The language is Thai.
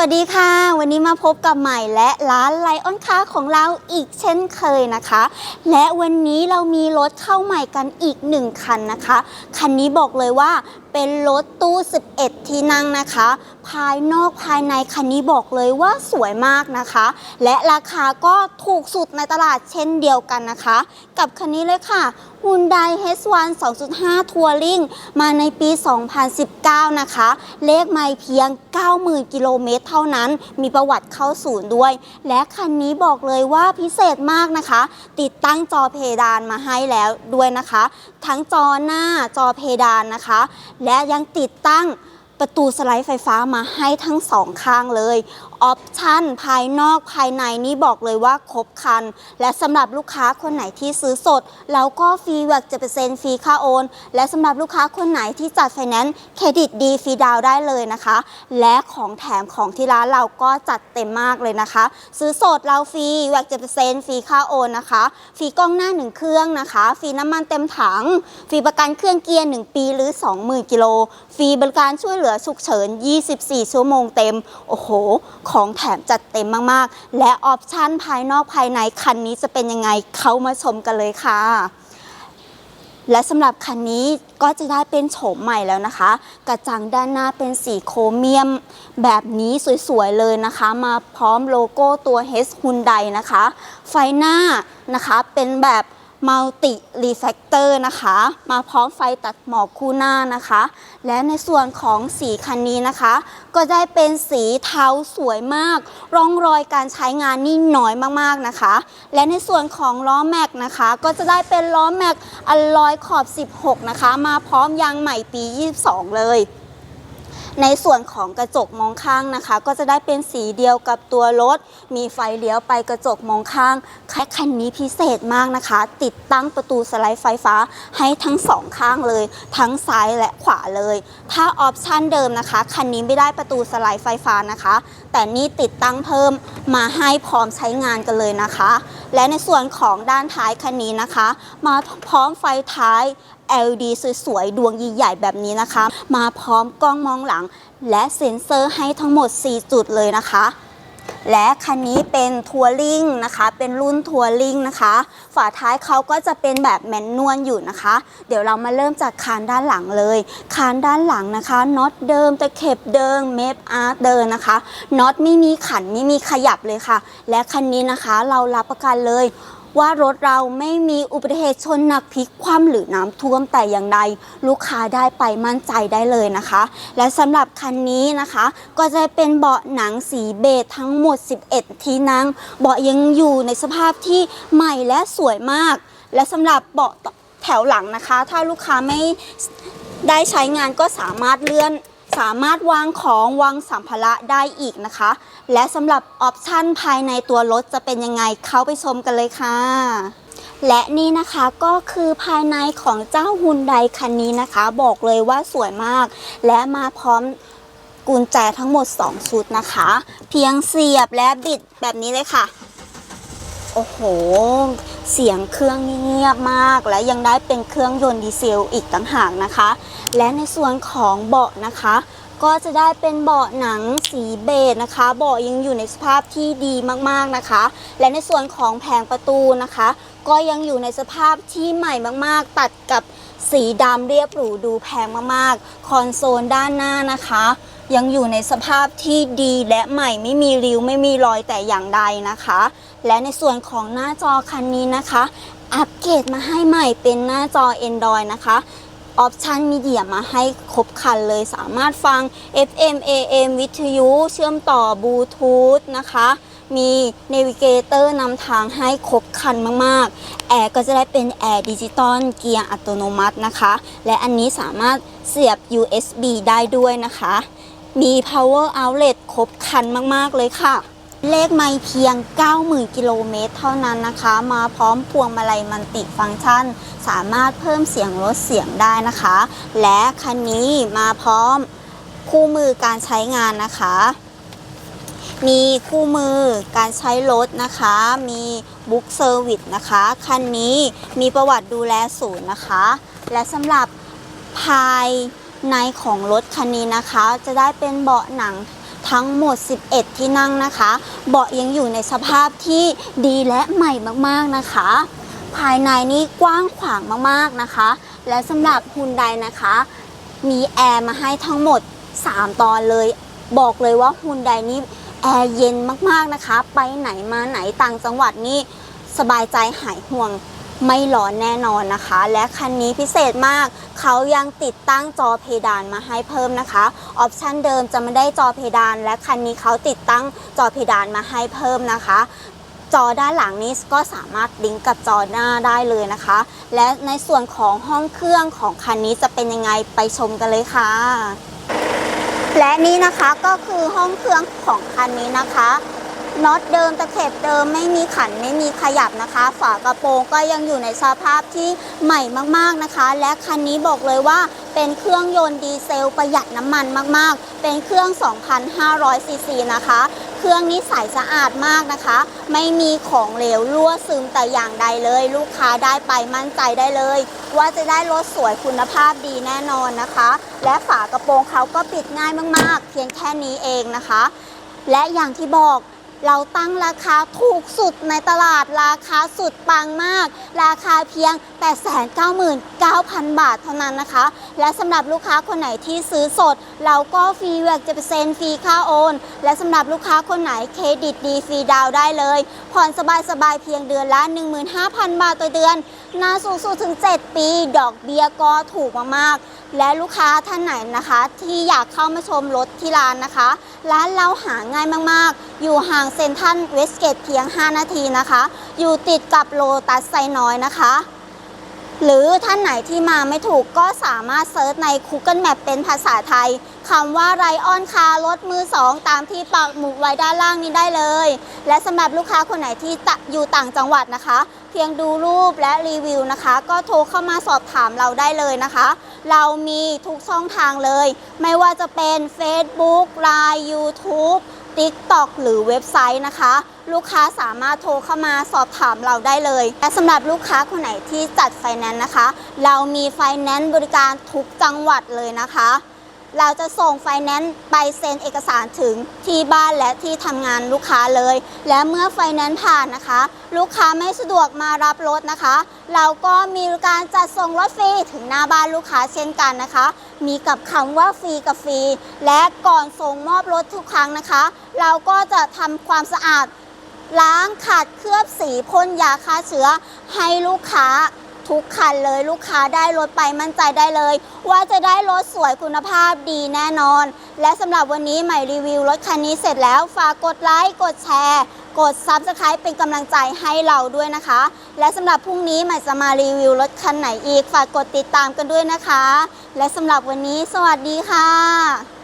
วัสดีค่ะ วันนี้มาพบกับใหม่และร้านไลออนค้าของเราอีกเช่นเคยนะคะ และวันนี้เรามีรถเข้าใหม่กันอีกหนึ่งคันนะคะ คันนี้บอกเลยว่า เป็นรถตู้ 11 ที่นั่งนะคะ ภายนอกภายในคันนี้บอกเลยว่าสวยมากนะคะ และราคาก็ถูกสุดในตลาดเช่นเดียวกันนะคะ กับคันนี้เลยค่ะ Hyundai H1 2.5 Touring มาในปี 2019 นะคะ เลขไม่เพียง 90,000 กิโลเมตรเท่านั้น มีประวัติเข้าศูนย์ด้วย และคันนี้บอกเลยว่าพิเศษมากนะคะ ติดตั้งจอเพดานมาให้แล้วด้วยนะคะ ทั้งจอหน้าจอเพดานนะคะ และยังติดตั้งประตูสไลด์ไฟฟ้ามาให้ทั้งสองข้างเลย ออปชั่นภายนอกภายในนี่บอกเลยว่าครบครัน และสำหรับลูกค้าคนไหนที่ซื้อสดเราก็ฟรีแวกจะเปอร์เซ็นต์ฟรีค่าโอน และสำหรับลูกค้าคนไหนที่จัดไฟแนนซ์เครดิตดีฟรีดาวได้เลยนะคะ และของแถมของที่ร้านเราก็จัดเต็มมากเลยนะคะ ซื้อสดเราฟรีแวกจะเปอร์เซ็นต์ฟรีค่าโอนนะคะฟรีกล้องหน้าหนึ่งเครื่องนะคะฟรีน้ำมันเต็มถังฟรีประกันเครื่องเกียร์1ปีหรือ 20,000กิโลฟรีบริการช่วยเหลือฉุกเฉิน 24 ชั่วโมงเต็มโอ้โหของแถมจัดเต็มมากๆ และออปชันภายนอกภายในคันนี้จะเป็นยังไงเข้ามาชมกันเลยค่ะและสำหรับคันนี้ก็จะได้เป็นโฉมใหม่แล้วนะคะ กระจังด้านหน้าเป็นสีโครเมียม แบบนี้สวยๆเลยนะคะ มาพร้อมโลโก้ตัว H Hyundai นะคะ ไฟหน้านะคะเป็นแบบ มัลติรีแฟกเตอร์นะคะ มาพร้อมไฟตัดหมอกคู่หน้านะคะ และในส่วนของสีคันนี้นะคะ ก็ได้เป็นสีเทาสวยมาก ร่องรอยการใช้งานนี่น้อยมากๆนะคะ และในส่วนของล้อแม็กนะคะ ก็จะได้เป็นล้อแม็กอลลอยขอบ 16 นะคะ มาพร้อมยางใหม่ปี 22 เลย ในส่วนของกระจกมองข้างนะคะ ก็จะได้เป็นสีเดียวกับตัวรถ มีไฟเลี้ยวไปกระจกมองข้างแค่คันนี้พิเศษมากนะคะ ติดตั้งประตูสไลด์ไฟฟ้าให้ทั้งสองข้างเลย ทั้งซ้ายและขวาเลย ถ้าออปชันเดิมนะคะ คันนี้ไม่ได้ประตูสไลด์ไฟฟ้านะคะ แต่นี่ติดตั้งเพิ่มมาให้พร้อมใช้งานกันเลยนะคะ และในส่วนของด้านท้ายคันนี้นะคะ มาพร้อมไฟท้าย LED สวยๆ ดวงใหญ่ๆแบบนี้นะคะ มาพร้อมกล้องมองหลัง และเซ็นเซอร์ให้ทั้งหมด 4 จุดเลยนะคะ และคันนี้เป็นทัวริงนะคะ เป็นรุ่นทัวริงนะคะ ฝาท้ายเขาก็จะเป็นแบบแมนนวลอยู่นะคะ เดี๋ยวเรามาเริ่มจากคานด้านหลังเลย คานด้านหลังนะคะน็อตเดิมตะเข็บเดิมเมฟอาร์เดิมนะคะน็อตไม่มีขันไม่มีขยับเลยค่ะ และคันนี้นะคะเรารับประกันเลย ว่ารถเราไม่มีอุบัติเหตุชนหนักพลิกคว่ำหรือน้ำท่วมแต่อย่างใด ลูกค้าได้ไปมั่นใจได้เลยนะคะ และสำหรับคันนี้นะคะ ก็จะเป็นเบาะหนังสีเบจทั้งหมด 11 ที่นั่งเบาะยังอยู่ในสภาพที่ใหม่และสวยมาก และสำหรับเบาะแถวหลังนะคะ ถ้าลูกค้าไม่ได้ใช้งานก็สามารถเลื่อน สามารถวางของวางสัมภาระได้อีกนะคะ และสำหรับออปชันภายในตัวรถจะเป็นยังไงเข้าไปชมกันเลยค่ะ และนี่นะคะก็คือภายในของเจ้าฮุนไดคันนี้นะคะ บอกเลยว่าสวยมาก และมาพร้อมกุญแจทั้งหมด 2 ชุดนะคะ เพียงเสียบและบิดแบบนี้เลยค่ะ โอ้โห เสียงเครื่องนี่เงียบมาก และยังได้เป็นเครื่องยนต์ดีเซลอีกต่างหากนะคะ และในส่วนของเบาะนะคะ ก็จะได้เป็นเบาะหนังสีเบจนะคะ เบาะยังอยู่ในสภาพที่ดีมากๆนะคะ และในส่วนของแผงประตูนะคะ ก็ยังอยู่ในสภาพที่ใหม่มากๆ ตัดกับสีดำเรียบหรูดูแพงมากๆ คอนโซลด้านหน้านะคะ ยังอยู่ในสภาพที่ดีและใหม่ไม่มีริ้วไม่มีรอยแต่อย่างใดนะคะ และในส่วนของหน้าจอคันนี้นะคะ อัปเกรดมาให้ใหม่เป็นหน้าจอ Android นะคะออปชันมีเดียมาให้ครบคันเลยสามารถฟัง FM AM วิทยุ เชื่อมต่อบลูทูธนะคะ มีเนวิเกเตอร์นำทางให้ครบคันมาก ๆ แอร์ก็จะได้เป็นแอร์ดิจิตอลเกียร์อัตโนมัตินะคะ และอันนี้สามารถเสียบ USB ได้ด้วยนะคะ มี power outlet ครบคันมากๆเลยค่ะ เลขไม่เพียง 90,000 กิโลเมตรเท่านั้นนะคะ มาพร้อมพวงมาลัยมันติฟังก์ชัน สามารถเพิ่มเสียงลดเสียงได้นะคะ และคันนี้มาพร้อมคู่มือการใช้งานนะคะ มีคู่มือการใช้รถนะคะ มีบุ๊กเซอร์วิสนะคะ คันนี้มีประวัติดูแลศูนย์นะคะ และสำหรับภาย ในของรถคันนี้นะคะ จะได้เป็นเบาะหนังทั้งหมด 11 ที่นั่งนะคะ เบาะยังอยู่ในสภาพที่ดีและใหม่มากๆนะคะ ภายในนี้กว้างขวางมากๆนะคะ และสำหรับฮุนไดนะคะ มีแอร์มาให้ทั้งหมด 3 ตอนเลย บอกเลยว่าฮุนไดนี้แอร์เย็นมากๆนะคะ ไปไหนมาไหนต่างจังหวัดนี่สบายใจหายห่วง ไม่ร้อนแน่นอนนะคะ และคันนี้พิเศษมาก เขายังติดตั้งจอเพดานมาให้เพิ่มนะคะ ออปชันเดิมจะไม่ได้จอเพดาน และคันนี้เขาติดตั้งจอเพดานมาให้เพิ่มนะคะ จอด้านหลังนี้ก็สามารถลิงก์กับจอหน้าได้เลยนะคะ และในส่วนของห้องเครื่องของคันนี้จะเป็นยังไงไปชมกันเลยค่ะและนี่นะคะก็คือห้องเครื่องของคันนี้นะคะ น็อตเดิมตะเข็บเดิมไม่มีขันไม่มีขยับนะคะ ฝากระโปรงก็ยังอยู่ในสภาพที่ใหม่มากๆนะคะ และคันนี้บอกเลยว่าเป็นเครื่องยนต์ดีเซลประหยัดน้ำมันมากๆ เป็นเครื่อง 2,500ซีซีนะคะ เครื่องนี้ใสสะอาดมากนะคะ ไม่มีของเหลวรั่วซึมแต่อย่างใดเลย ลูกค้าได้ไปมั่นใจได้เลย ว่าจะได้รถสวยคุณภาพดีแน่นอนนะคะ และฝากระโปรงเขาก็ปิดง่ายมากๆ เพียงแค่นี้เองนะคะ และอย่างที่บอก เราตั้งราคาถูกสุดในตลาดราคาสุดปังมาก ราคาเพียง 899,000 บาทเท่านั้นนะคะ และสำหรับลูกค้าคนไหนที่ซื้อสด เราก็ฟรีแวกจะเปอร์เซ็นต์ฟรีค่าโอน และสำหรับลูกค้าคนไหนเครดิตดีฟรีดาวได้เลย ผ่อนสบายๆเพียงเดือนละ 15,000 บาทต่อเดือนนานสูงสุดถึง 7 ปี ดอกเบี้ยก็ถูกมากๆ และลูกค้าท่านไหนนะคะ ที่อยากเข้ามาชมรถที่ร้านนะคะ ร้านเราหาง่ายมากๆ อยู่ห่างเซ็นทรัลเวสเกตเพียง 5 นาทีนะคะ อยู่ติดกับโลตัสไซน้อยนะคะ หรือท่านไหนที่มาไม่ถูกก็สามารถเซิร์ชใน Google Map เป็นภาษาไทยคำว่าไรออนคารถมือสองตามที่ปักหมุดไว้ด้านล่างนี้ได้เลย และสำหรับลูกค้าคนไหนที่อยู่ต่างจังหวัดนะคะ เพียงดูรูปและรีวิวนะคะ ก็โทรเข้ามาสอบถามเราได้เลยนะคะ เรามีทุกช่องทางเลย ไม่ว่าจะเป็น Facebook Line YouTube TikTok หรือเว็บไซต์นะคะ ลูกค้าสามารถโทรเข้ามาสอบถามเราได้เลย และสำหรับลูกค้าคนไหนที่จัดไฟแนนซ์นะคะ เรามีไฟแนนซ์บริการทุกจังหวัดเลยนะคะ เราจะส่งไฟแนนซ์ไปเซ็นเอกสารถึงที่บ้านและที่ทำงานลูกค้าเลย และเมื่อไฟแนนซ์ผ่านนะคะ ลูกค้าไม่สะดวกมารับรถนะคะ เราก็มีการจัดส่งรถฟรีถึงหน้าบ้านลูกค้าเช่นกันนะคะ มีกับคำว่าฟรีกับฟรีและก่อนส่งมอบรถทุกครั้งนะคะ เราก็จะทำความสะอาดล้างขัดเคลือบสีพ่นยาฆ่าเชื้อให้ลูกค้า ทุกคันเลยลูกค้าได้รถไปมั่นใจได้เลย ว่าจะได้รถสวยคุณภาพดีแน่นอน และสำหรับวันนี้ใหม่รีวิวรถคันนี้เสร็จแล้วฝากกดไลค์กดแชร์ กด Subscribe เป็นกำลังใจให้เราด้วยนะคะ และสำหรับพรุ่งนี้ใหม่จะมารีวิวรถคันไหนอีก ฝากกดติดตามกันด้วยนะคะ และสำหรับวันนี้ สวัสดีค่ะ